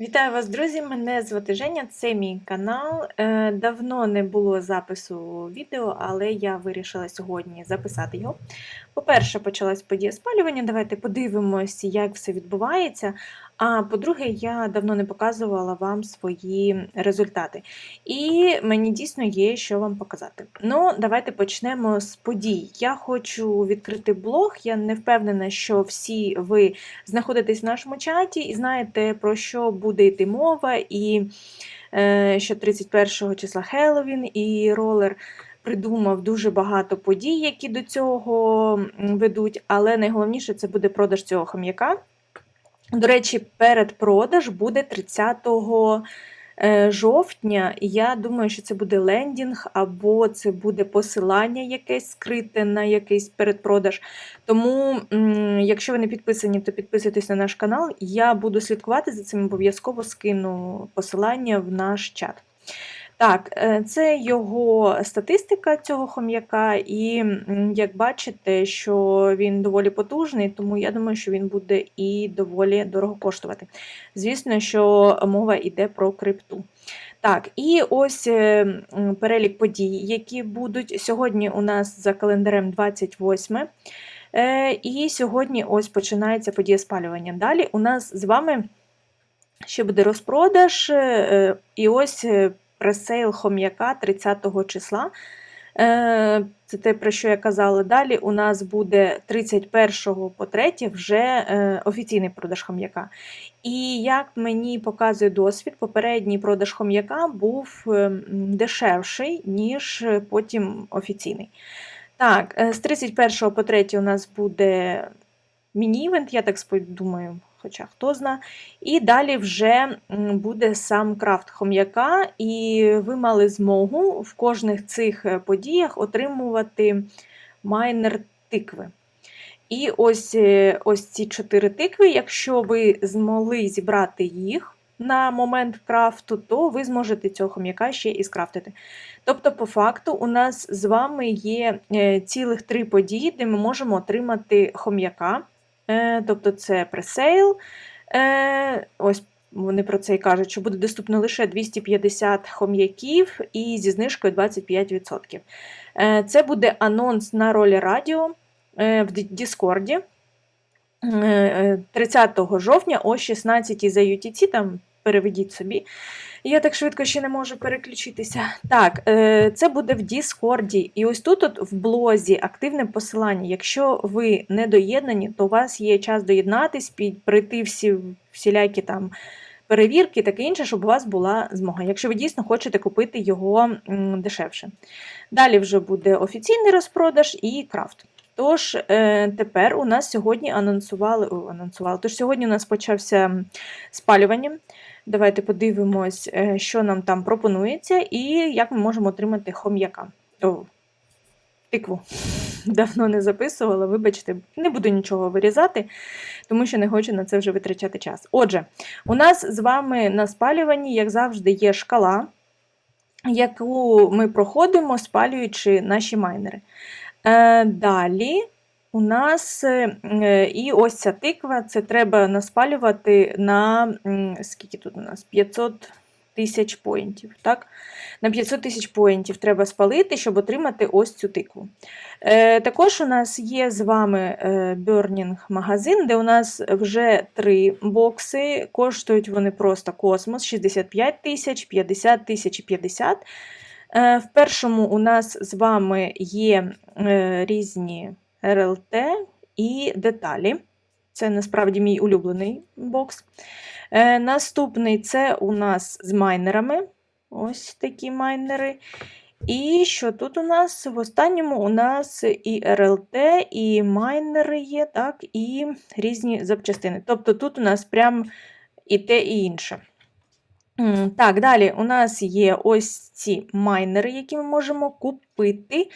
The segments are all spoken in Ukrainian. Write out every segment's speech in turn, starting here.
Вітаю вас, друзі! Мене звати Женя, це мій канал. Е, Давно не було запису відео, але я вирішила сьогодні записати його. По-перше, почалась подія спалювання. Давайте подивимось, як все відбувається. А по-друге, я давно не показувала вам свої результати. І мені дійсно є що вам показати. Ну, давайте почнемо з подій. Я хочу відкрити блог. Я не впевнена, що всі ви знаходитесь в нашому чаті і знаєте, про що буде йти мова, і е, що 31 числа Хеллоуін і ролер. Придумав дуже багато подій, які до цього ведуть, але найголовніше це буде продаж цього хом'яка. До речі, передпродаж буде 30 е, жовтня, я думаю, що це буде лендінг, або це буде посилання якесь скрите на якийсь передпродаж. Тому, якщо ви не підписані, то підписуйтесь на наш канал. Я буду слідкувати за цим, обов'язково скину посилання в наш чат. Так, е, це його статистика цього хом'яка, і як бачите, що він доволі потужний, тому я думаю, що він буде і доволі дорого коштувати. Звісно, що мова йде про крипту. Так, і ось е, перелік подій, які будуть. Сьогодні у нас за календарем 28. Е, і сьогодні ось починається подія спалювання. Далі у нас з вами ще буде розпродаж, і ось пресейл хом'яка 30 числа. Е, це те, про що я казала далі. У нас буде 31 по 3 вже е, офіційний продаж хом'яка. І як мені показує досвід, попередній продаж хом'яка був е, дешевший, ніж потім офіційний. Так, з 31 по 3 у нас буде міні-івент, я так думаю, хоча хто зна. І далі вже буде сам крафт хом'яка, і ви мали змогу в кожних цих е, подіях отримувати майнер тикви. І ось е, ось ці чотири тикви, якщо ви змогли зібрати їх на момент крафту, то ви зможете цього хом'яка ще і скрафтити. Тобто, по факту, у нас з вами є е, цілих три події, де ми можемо отримати хом'яка. Е, тобто це пресейл. Е, ось вони про це і кажуть, що буде доступно лише 250 хом'яків і зі знижкою 25%. Е, це буде анонс на ролі радіо в Діскорді 30 жовтня о 16 за UTC, там переведіть собі. Я так швидко ще не можу переключитися. Так, е, це буде в Діскорді. І ось тут от в блозі активне посилання. Якщо ви не доєднані, то у вас є час доєднатись, пройти всі всілякі там перевірки, таке інше, щоб у вас була змога, якщо ви дійсно хочете купити його дешевше. Далі вже буде офіційний розпродаж і крафт. Тож, е, тепер у нас сьогодні анонсували. Анонсували. Тож сьогодні у нас почався спалювання. Давайте подивимось, е, що нам там пропонується, і як ми можемо отримати хом'яка. О, Тикву. Давно не записувала, вибачте, не буду нічого вирізати, тому що не хочу на це вже витрачати час. Отже, у нас з вами на спалюванні, як завжди, є шкала, яку ми проходимо, спалюючи наші майнери. Е, Далі у нас е, і ось ця тиква, це треба наспалювати на скільки тут у нас? 500 тисяч поінтів. так? На 500 тисяч поінтів треба спалити, щоб отримати ось цю тикву. Е, Також у нас є з вами Burning магазин, де у нас вже три бокси. Коштують вони просто космос: 65 тисяч, 50 тисяч і 50. Е, В першому у нас з вами є е, різні. РЛТ і деталі. Це насправді мій улюблений бокс. Е, Наступний це у нас з майнерами. Ось такі майнери. І що тут у нас? В останньому у нас і РЛТ, і майнери є, так, і різні запчастини. Тобто тут у нас прям і те, і інше. Так, далі у нас є ось ці майнери, які ми можемо купити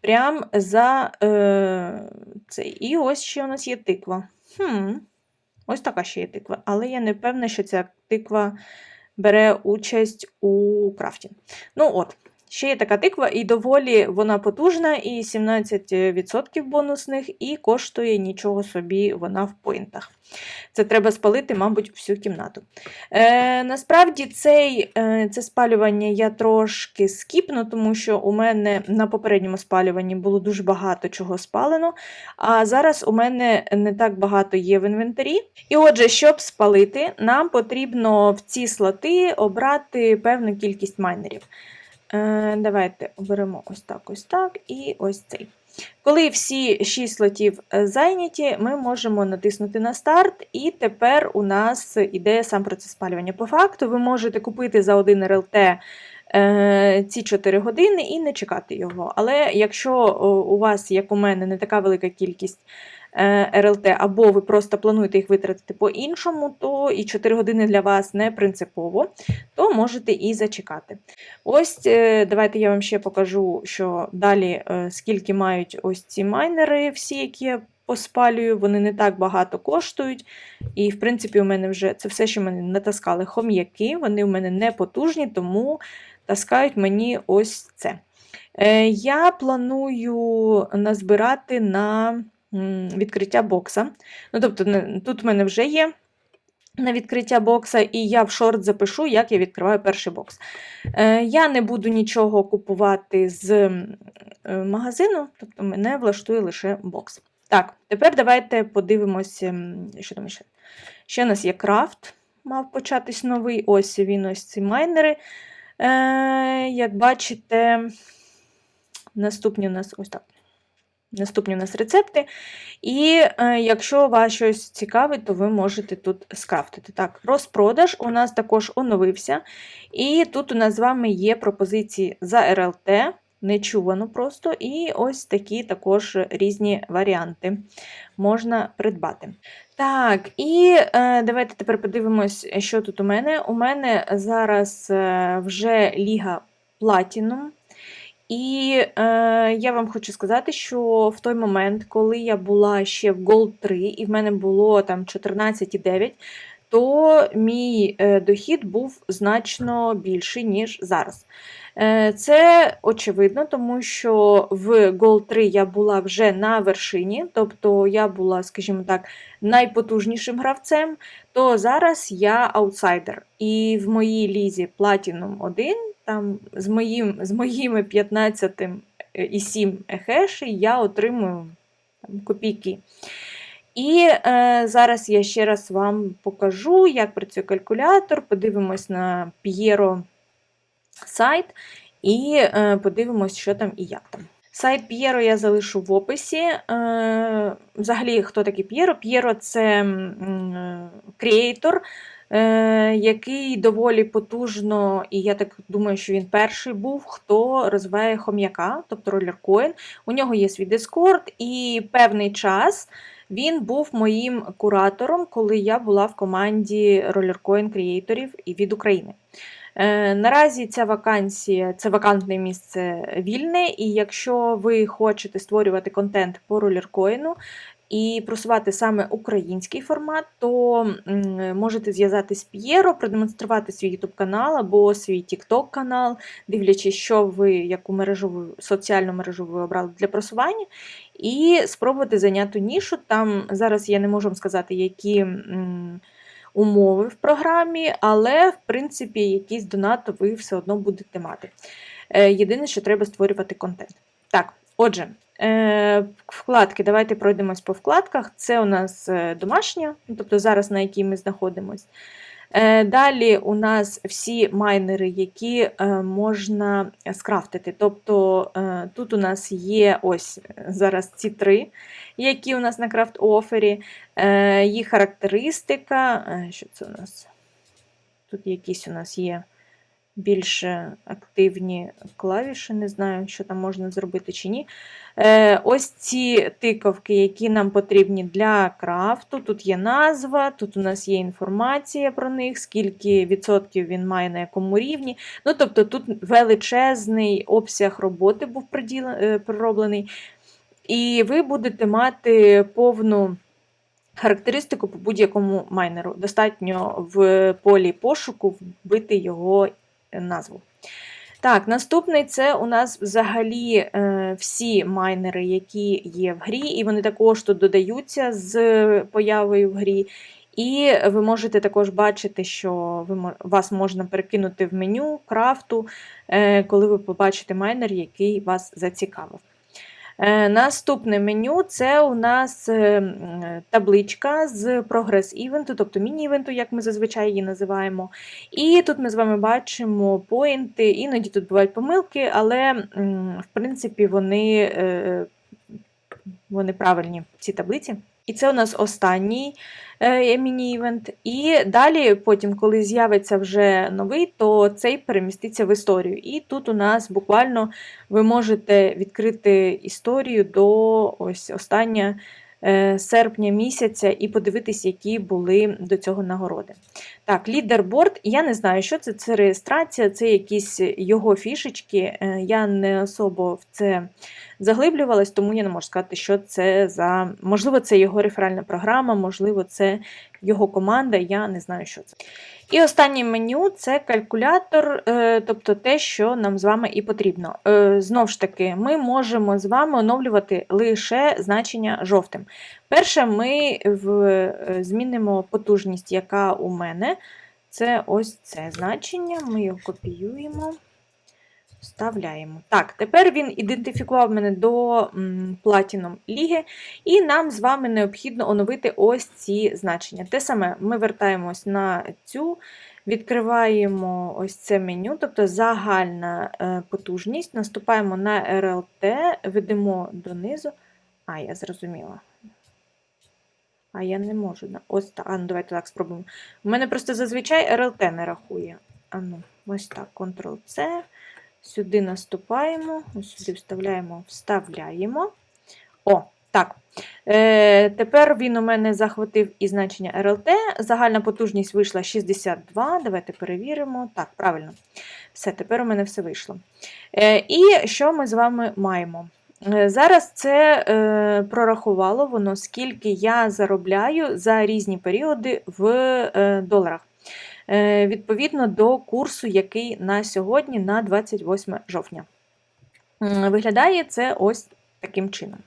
Прям за е, цей. І ось ще у нас є тиква. Хм, Ось така ще є тиква. Але я не певна, що ця тиква бере участь у крафті. Ну от, Ще є така тиква, і доволі вона потужна, і 17% бонусних, і коштує нічого собі вона в поінтах. Це треба спалити, мабуть, всю кімнату. Е, Насправді, цей, е, це спалювання я трошки скіпну, тому що у мене на попередньому спалюванні було дуже багато чого спалено, а зараз у мене не так багато є в інвентарі. І отже, щоб спалити, нам потрібно в ці слоти обрати певну кількість майнерів. Е, Давайте оберемо ось так, ось так і ось цей. Коли всі 6 слотів е, зайняті, ми можемо натиснути на старт, і тепер у нас іде сам процес спалювання. По факту, ви можете купити за один РЛТ е, ці 4 години і не чекати його. Але якщо у вас, як у мене, не така велика кількість РЛТ, або ви просто плануєте їх витратити по-іншому, то і 4 години для вас не принципово, то можете і зачекати. Ось е, давайте я вам ще покажу, що далі е, скільки мають ось ці майнери, всі, які я поспалюю, вони не так багато коштують. І, в принципі, у мене вже це все, що мене натаскали хом'яки, вони у мене не потужні, тому таскають мені ось це. Е, Я планую назбирати на відкриття бокса. Ну, тобто, тут в мене вже є на відкриття бокса, і я в шорт запишу, як я відкриваю перший бокс. Е, Я не буду нічого купувати з е, магазину, тобто мене влаштує лише бокс. Так, тепер давайте подивимося, що там ще. Ще у нас є крафт, мав початись новий. Ось він, ось ці майнери. Е, Як бачите, наступні у нас ось так. Наступні у нас рецепти. І е, якщо вас щось цікавить, то ви можете тут скрафтити. Так, розпродаж у нас також оновився. І тут у нас з вами є пропозиції за РЛТ, нечувано просто, і ось такі також різні варіанти можна придбати. Так, і е, давайте тепер подивимось, що тут у мене. У мене зараз е, вже Ліга Platinum. І е, я вам хочу сказати, що в той момент, коли я була ще в Gold 3, і в мене було там 14,9, то мій е, дохід був значно більший, ніж зараз. Е, це очевидно, тому що в Gold 3 я була вже на вершині, тобто я була, скажімо так, найпотужнішим гравцем, то зараз я аутсайдер. І в моїй лізі Platinum 1 там з, моїм, з моїми 15 і 7 ехеші я отримую там, копійки. І е, зараз я ще раз вам покажу, як працює калькулятор. Подивимось на П'єро сайт і е, подивимось, що там і як там. Сайт П'єро я залишу в описі. Е, Взагалі, хто такий П'єро? П'єро це е, креатор, е, який доволі потужно, і я так думаю, що він перший був, хто розвиває хом'яка, тобто ролеркоін. У нього є свій дискорд, і певний час він був моїм куратором, коли я була в команді ролеркоін креаторів від України. Е, Наразі ця вакансія, це вакантне місце вільне, і якщо ви хочете створювати контент по ролеркоїну і просувати саме український формат, то можете зв'язатись з П'єро, продемонструвати свій YouTube канал або свій TikTok канал, дивлячись, що ви, яку мережу, соціальну мережу ви обрали для просування, і спробувати зайняти нішу. Там зараз я не можу вам сказати, які. умови в програмі, але, в принципі, якийсь донат ви все одно будете мати. Е, Єдине, що треба створювати контент. Так, отже, вкладки. Давайте пройдемось по вкладках. Це у нас е, домашня, тобто зараз на якій ми знаходимося. Е, Далі у нас всі майнери, які е, можна скрафтити. Тобто е, тут у нас є ось е, зараз ці три, які у нас на крафт-офері, е, їх характеристика. е, Що це у нас? Тут якісь у нас є більш активні клавіші, не знаю, що там можна зробити чи ні. Е, Ось ці тиковки, які нам потрібні для крафту. Тут є назва, тут у нас є інформація про них, скільки відсотків він має на якому рівні. Ну, Тобто тут величезний обсяг роботи був е, пророблений. І ви будете мати повну характеристику по будь-якому майнеру. Достатньо в полі пошуку вбити його назву. Так, наступний це у нас взагалі е, всі майнери, які є в грі, і вони також тут додаються з появою в грі. І ви можете також бачити, що ви, вас можна перекинути в меню крафту, е, коли ви побачите майнер, який вас зацікавив. Е, Наступне меню це у нас е, табличка з прогрес-івенту, тобто міні-івенту, як ми зазвичай її називаємо. І тут ми з вами бачимо поінти, іноді тут бувають помилки, але в принципі вони, е, вони правильні, ці таблиці. І це у нас останній е, міні-івент. І далі, потім, коли з'явиться вже новий, то цей переміститься в історію. І тут у нас буквально ви можете відкрити історію до ось остання е, серпня місяця і подивитись, які були до цього нагороди. Так, лідерборд. Я не знаю, що це. Це реєстрація, це якісь його фішечки. Е, Я не особо в це заглиблювалась, тому я не можу сказати, що це за. Можливо, це його реферальна програма, можливо, це його команда, я не знаю, що це. І останнє меню це калькулятор, е, тобто те, що нам з вами і потрібно. Е, Знову ж таки, ми можемо з вами оновлювати лише значення жовтим. Перше, ми в, е, змінимо потужність, яка у мене. Це ось це значення. Ми його копіюємо, вставляємо. Так, тепер він ідентифікував мене до м, Platinum ліги, і нам з вами необхідно оновити ось ці значення. Те саме, ми вертаємось на цю, відкриваємо ось це меню, тобто загальна е, потужність, наступаємо на RLT, ведемо донизу. А, я зрозуміла. А я не можу. Ось так. А, ну давайте так спробуємо. У мене просто зазвичай RLT не рахує. А ну, ось так, Ctrl-C. Сюди наступаємо, ось сюди вставляємо, вставляємо. О, так. Е, тепер він у мене захватив і значення RLT. Загальна потужність вийшла 62. Давайте перевіримо. Так, правильно. Все, тепер у мене все вийшло. Е, і що ми з вами маємо? Е, Зараз це е, прорахувало воно, скільки я заробляю за різні періоди в е, доларах. Е, відповідно до курсу, який на сьогодні, на 28 жовтня. М, Виглядає це ось таким чином.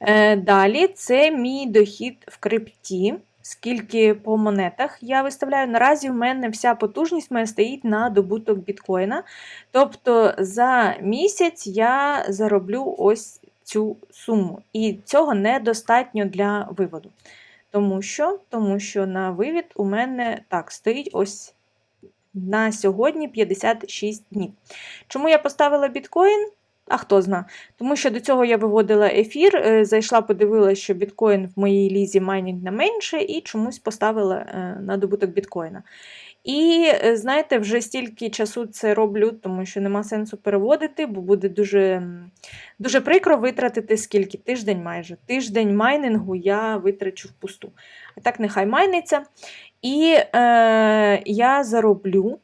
Е, Далі це мій дохід в крипті. Скільки по монетах я виставляю. Наразі в мене вся потужність моя стоїть на добуток біткоїна. Тобто за місяць я зароблю ось цю суму. І цього недостатньо для виводу. Тому що, тому що на вивід у мене так стоїть ось на сьогодні 56 днів. Чому я поставила біткоін? А хто зна? Тому що до цього я виводила ефір, е, зайшла, подивилася, що біткоін в моїй лізі майнінг на менше, і чомусь поставила е, на добуток біткоїна. І е, знаєте, вже стільки часу це роблю, тому що нема сенсу переводити, бо буде дуже, дуже прикро витратити скільки? Тиждень майже. Тиждень майнингу я витрачу впусту. А так нехай майниться. І е, я зароблю,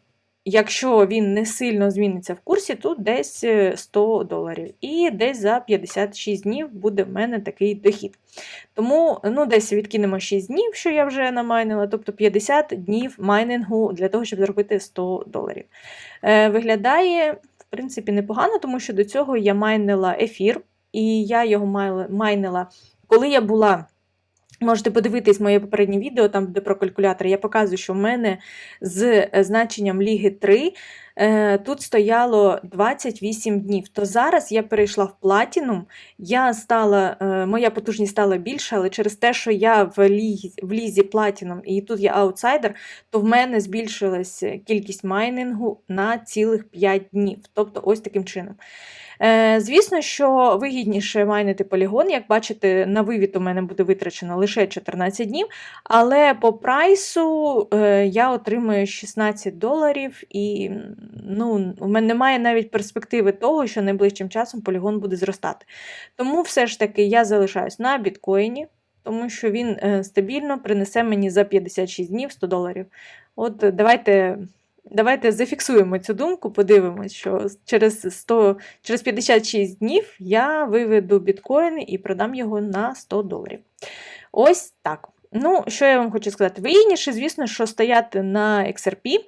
якщо він не сильно зміниться в курсі, тут десь е, 100 доларів. І десь за 56 днів буде в мене такий дохід. Тому ну, десь відкинемо 6 днів, що я вже намайнила, тобто 50 днів майнингу для того, щоб заробити 100 доларів. Е, виглядає, в принципі, непогано, тому що до цього я майнила ефір, і я його майнила, коли я була. Можете подивитись моє попереднє відео, там де про калькулятор. Я показую, що в мене з е, значенням Ліги 3 е, тут стояло 28 днів. То зараз я перейшла в платінум, я стала, е, моя потужність стала більша, але через те, що я в лізі, в лізі платінум і тут я аутсайдер, то в мене збільшилась кількість майнингу на цілих 5 днів. Тобто ось таким чином. Е, Звісно, що вигідніше майнити полігон. Як бачите, на вивід у мене буде витрачено лише 14 днів, але по прайсу е, я отримую 16 доларів, і ну, у мене немає навіть перспективи того, що найближчим часом полігон буде зростати. Тому все ж таки я залишаюсь на біткоїні, тому що він е, стабільно принесе мені за 56 днів 100 доларів. От давайте. Давайте зафіксуємо цю думку, подивимось, що через 100, через 56 днів я виведу біткоін і продам його на 100 доларів. Ось так. Ну, що я вам хочу сказати? Вигідніше, звісно, що стояти на XRP.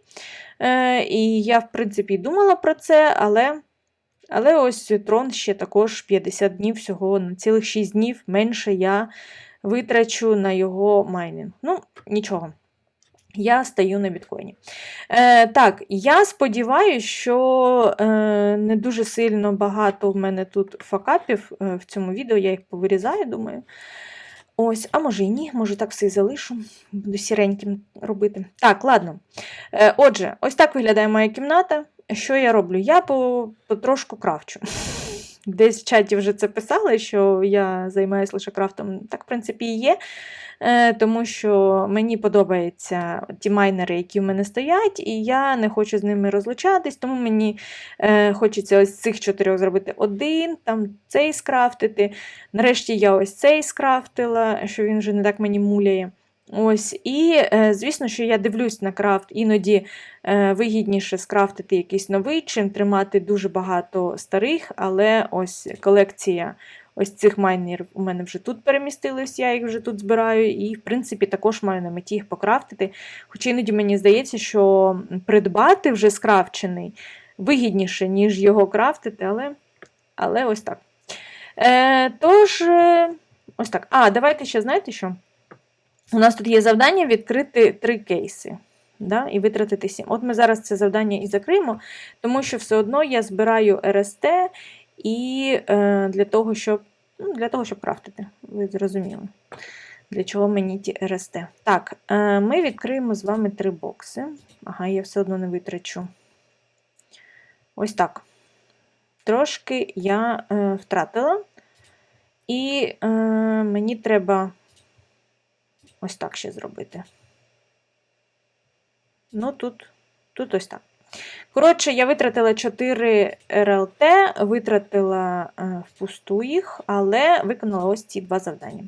Е, І я, в принципі, думала про це, але. Але ось трон ще також 50 днів всього, на цілих 6 днів менше я витрачу на його майнинг. Ну, нічого. Я стаю на біткоїні. Е, Так, я сподіваюся, що е, не дуже сильно багато в мене тут факапів е, в цьому відео, я їх повирізаю, думаю. Ось, а може і ні, може так все і залишу, буду сіреньким робити. Так, ладно. Е, Отже, ось так виглядає моя кімната. Що я роблю? Я по, потрошку крафчу. Десь в чаті вже це писали, що я займаюся лише крафтом. Так, в принципі, і є. Е, Тому що мені подобаються ті майнери, які в мене стоять, і я не хочу з ними розлучатись, тому мені е, хочеться ось цих чотирьох зробити один, там цей скрафтити. Нарешті я ось цей скрафтила, що він вже не так мені муляє. Ось, І, е, звісно, що я дивлюсь на крафт, іноді е, вигідніше скрафтити якийсь новий, чим тримати дуже багато старих, але ось колекція ось цих майнерів у мене вже тут перемістились, я їх вже тут збираю, і, в принципі, також маю на меті їх покрафтити. Хоча іноді мені здається, що придбати вже скрафчений вигідніше, ніж його крафтити, але, але ось так. Е, Тож, е, ось так. А, давайте ще знаєте що? У нас тут є завдання відкрити три кейси да, і витратити 7. От ми зараз це завдання і закриємо, тому що все одно я збираю РСТ і е, для того, щоб ну, для того, щоб крафтити. Ви зрозуміли, для чого мені ті РСТ. Так, е, ми відкриємо з вами три бокси. Ага, я все одно не витрачу. Ось так. Трошки я е, втратила. І е, мені треба ось так ще зробити. Ну, тут, тут ось так. Коротше, я витратила 4 РЛТ, витратила е, впусту їх, але виконала ось ці два завдання.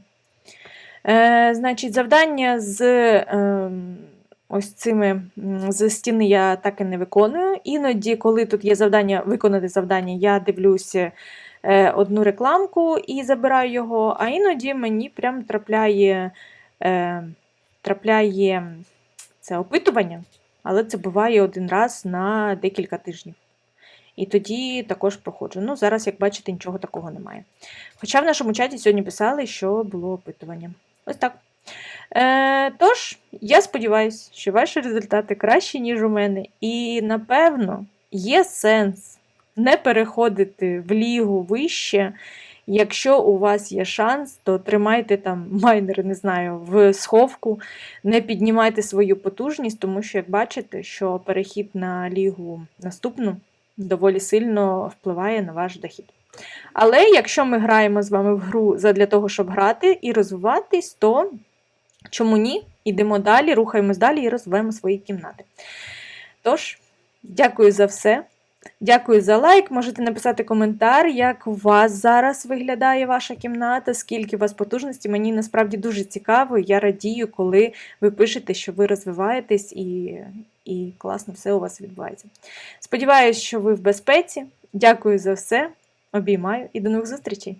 Е, Значить, завдання з е, ось цими з стіни я так і не виконую. Іноді, коли тут є завдання виконати завдання, я дивлюся е, одну рекламку і забираю його, а іноді мені прям трапляє, е, трапляє це опитування але це буває один раз на декілька тижнів. І тоді також проходжу. Ну, зараз, як бачите, нічого такого немає. Хоча в нашому чаті сьогодні писали, що було опитування. Ось так. Е, Тож, я сподіваюся, що ваші результати кращі, ніж у мене. І, напевно, є сенс не переходити в лігу вище Якщо у вас є шанс, то тримайте там майнер, не знаю, в сховку, не піднімайте свою потужність, тому що, як бачите, що перехід на лігу наступну доволі сильно впливає на ваш дохід. Але якщо ми граємо з вами в гру для того, щоб грати і розвиватись, то чому ні? Ідемо далі, рухаємось далі і розвиваємо свої кімнати. Тож, дякую за все. Дякую за лайк. Можете написати коментар, як у вас зараз виглядає ваша кімната, скільки у вас потужності. Мені насправді дуже цікаво. Я радію, коли ви пишете, що ви розвиваєтесь і, і класно все у вас відбувається. Сподіваюсь, що ви в безпеці. Дякую за все. Обіймаю і до нових зустрічей!